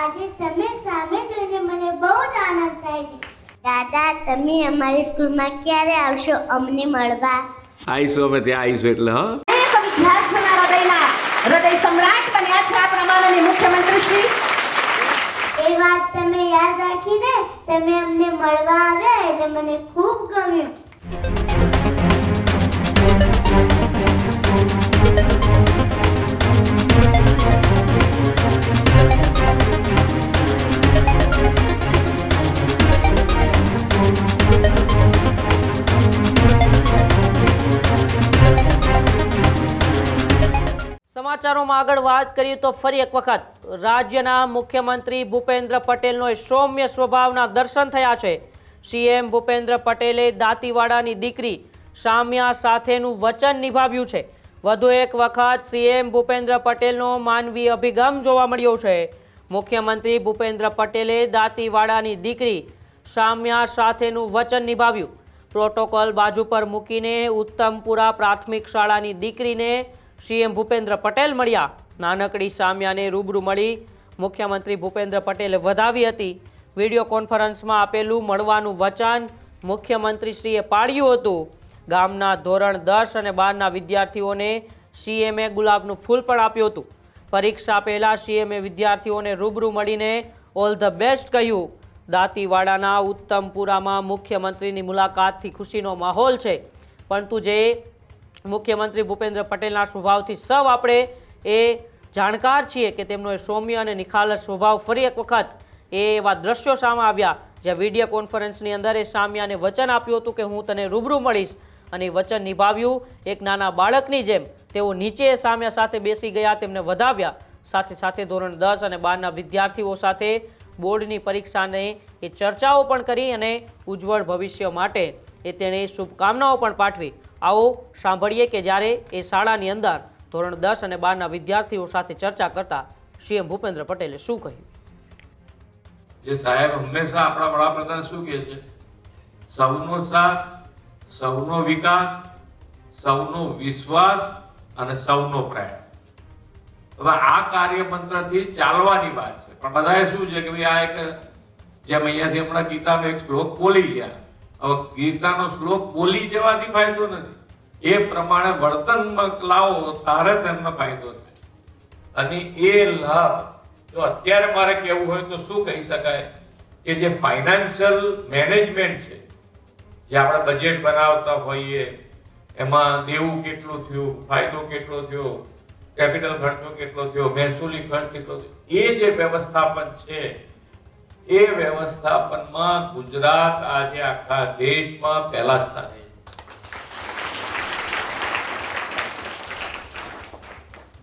આજે તમે સામે જોઈને મને બહુ જ આનંદ થાય છે. દાદા તમે અમારી સ્કૂલમાં ક્યારે આવશો? અમને મળવા. આવીશું અમે ત્યાં આવીશું એટલે હા. અનેક વિદ્યાર્થીઓના હૃદયના હૃદય સમ્રાટ બન્યા છે આપણા માનનીય મુખ્યમંત્રી શ્રી એ વાત તમે યાદ રાખીને તમે અમને મળવા આવ્યા એટલે મને ખૂબ ગમ્યું. સમાચારોમાં આગળ વાત કરીએ તો ફરી એક વખત રાજ્યના મુખ્યમંત્રી ભૂપેન્દ્ર પટેલનો સૌમ્ય સ્વભાવના દર્શન થયા છે. સીએમ ભૂપેન્દ્ર પટેલે દાંતીવાડાની દીકરી સામ્યા સાથેનું વચન નિભાવ્યું છે. વધુ એક વખત સીએમ ભૂપેન્દ્ર પટેલનો માનવી અભિગમ જોવા મળ્યો છે. મુખ્યમંત્રી ભૂપેન્દ્ર પટેલે દાંતીવાડાની દીકરી સામ્યા સાથેનું વચન નિભાવ્યું. પ્રોટોકોલ બાજુ પર મૂકીને ઉત્તમપુરા પ્રાથમિક શાળાની દીકરીને સીએમ ભૂપેન્દ્ર પટેલ મળ્યા. નાનકડી સામ્યાને રૂબરૂ મળી મુખ્યમંત્રી ભૂપેન્દ્ર પટેલે વધાવી હતી. વીડિયો કોન્ફરન્સમાં આપેલું મળવાનું વચન મુખ્યમંત્રીશ્રીએ પાડ્યું હતું. ગામના ધોરણ દસ અને બારના વિદ્યાર્થીઓને સીએમએ ગુલાબનું ફૂલ પણ આપ્યું હતું. પરીક્ષા પહેલાં સીએમએ વિદ્યાર્થીઓને રૂબરૂ મળીને ઓલ ધ બેસ્ટ કહ્યું. દાંતીવાડાના ઉત્તમપુરામાં મુખ્યમંત્રીની મુલાકાતથી ખુશીનો માહોલ છે. પરંતુ જે મુખ્યમંત્રી ભૂપેન્દ્ર પટેલના સ્વભાવથી સૌ આપણે એ જાણકાર છીએ કે તેમનો એ સૌમ્ય અને નિખાલસ સ્વભાવ ફરી એક વખત એ એવા દ્રશ્યો સામે આવ્યા, જ્યાં વીડિયો કોન્ફરન્સની અંદર એ સામ્યાને વચન આપ્યું હતું કે હું તને રૂબરૂ મળીશ અને એ વચન નિભાવ્યું એક નાના બાળકની જેમ. તેઓ નીચે સામ્યા સાથે બેસી ગયા, તેમને વધાવ્યા. સાથે સાથે ધોરણ દસ અને બારના વિદ્યાર્થીઓ સાથે બોર્ડની પરીક્ષાને એ ચર્ચાઓ પણ કરી અને ઉજ્જવળ ભવિષ્ય માટે એ તેણે શુભકામનાઓ પણ પાઠવી. આવો સાંભળીએ કે જ્યારે એ શાળાની અંદર ધોરણ દસ અને બારના વિદ્યાર્થીઓ સાથે ચર્ચા કરતા સીએમ ભૂપેન્દ્ર પટેલે શું કહ્યું? જે સાહેબ હંમેશા આપણા વડાપ્રધાન શું કહે છે? સૌનો સાથ, સૌનો વિકાસ, સૌનો વિશ્વાસ અને સૌનો પ્રયાસ હવે આ કાર્યમંત્રથી ચાલવાની વાત છે. પણ બધાએ શું છે કે ભાઈ આ એક, જેમ અહીંયાથી હમણાં ગીતાનો એક શ્લોક બોલી ગયા. હવે ગીતાનો શ્લોક બોલી જવાથી ફાયદો નથી. એ પ્રમાણે વર્તનમાં લાવો તારે તેમનો ફાયદો થાય. અને એ લાભ, જો અત્યારે મારે કહેવું હોય તો શું કહી શકાય? કે જે ફાઇનાન્શિયલ મેનેજમેન્ટ છે, જે આપણે બજેટ બનાવતા હોઈએ, એમાં દેવું કેટલું થયું, ફાયદો કેટલો થયો, કેપિટલ ખર્ચો કેટલો થયો, મહેસૂલી ખર્ચ કેટલો થયો, એ જે વ્યવસ્થાપન છે એ વ્યવસ્થાપનમાં ગુજરાત આજે આખા દેશમાં પહેલા સ્થાને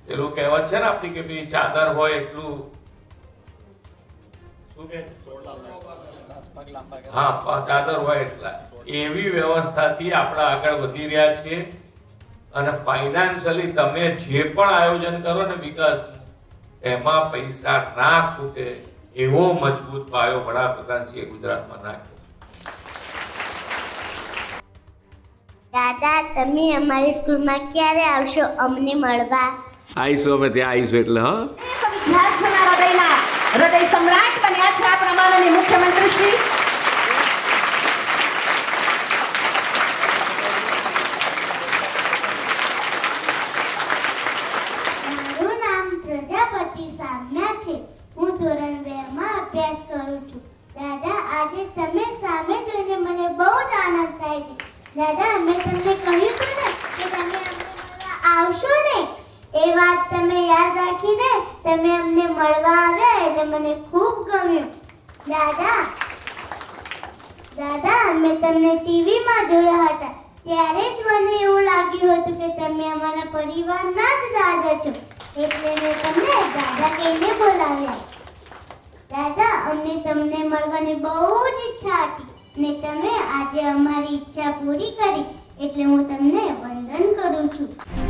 પેલું કહેવત છે ને આપણી કે ભાઈ ચાદર હોય એટલું. હા ચાદર હોય એટલા. એવી વ્યવસ્થાથી આપણે આગળ વધી રહ્યા છીએ. અને ફાઇનાન્શિયલી તમે જે પણ આયોજન કરો ને વિકાસ, એમાં પૈસા ના ખૂટે. એવો મજબૂત પાયો વડાપ્રધાનશ્રીએ ગુજરાતમાં નાખ્યો. દાદા તમે અમારી સ્કૂલમાં ક્યારે આવશો? અમને મળવા. આવીશું અમે ત્યાં આવીશું એટલે હા? હૃદય સમ્રાટ બન્યા છે આપણા માનનીય મુખ્યમંત્રી શ્રી મારું નામ પ્રજાપતિ સામ્યા છે હું ધોરણ બે માં અભ્યાસ કરું છું દાદા આજે તમે સામે જોઈને મને બહુ જ આનંદ થાય છે. દાદા મેં તમને કહ્યું હતું ને કે તમે આવશો ને, એ વાત તમે યાદ રાખીને તમે અમને મળવા આવ્યા એટલે મને ખૂબ ગમ્યું. દાદા દાદા મેં તમને ટીવીમાં જોયા હતા. ત્યારે જ મને એવું લાગ્યું હતું કે તમે અમારા પરિવારના જ દાદા છો. એટલે મેં તમને દાદા કહીને બોલાવ્યા. અમને તમને મળવાની બહુ જ ઈચ્છા હતી ને તમે આજે અમારી ઈચ્છા પૂરી કરી એટલે હું તમને વંદન કરું છું.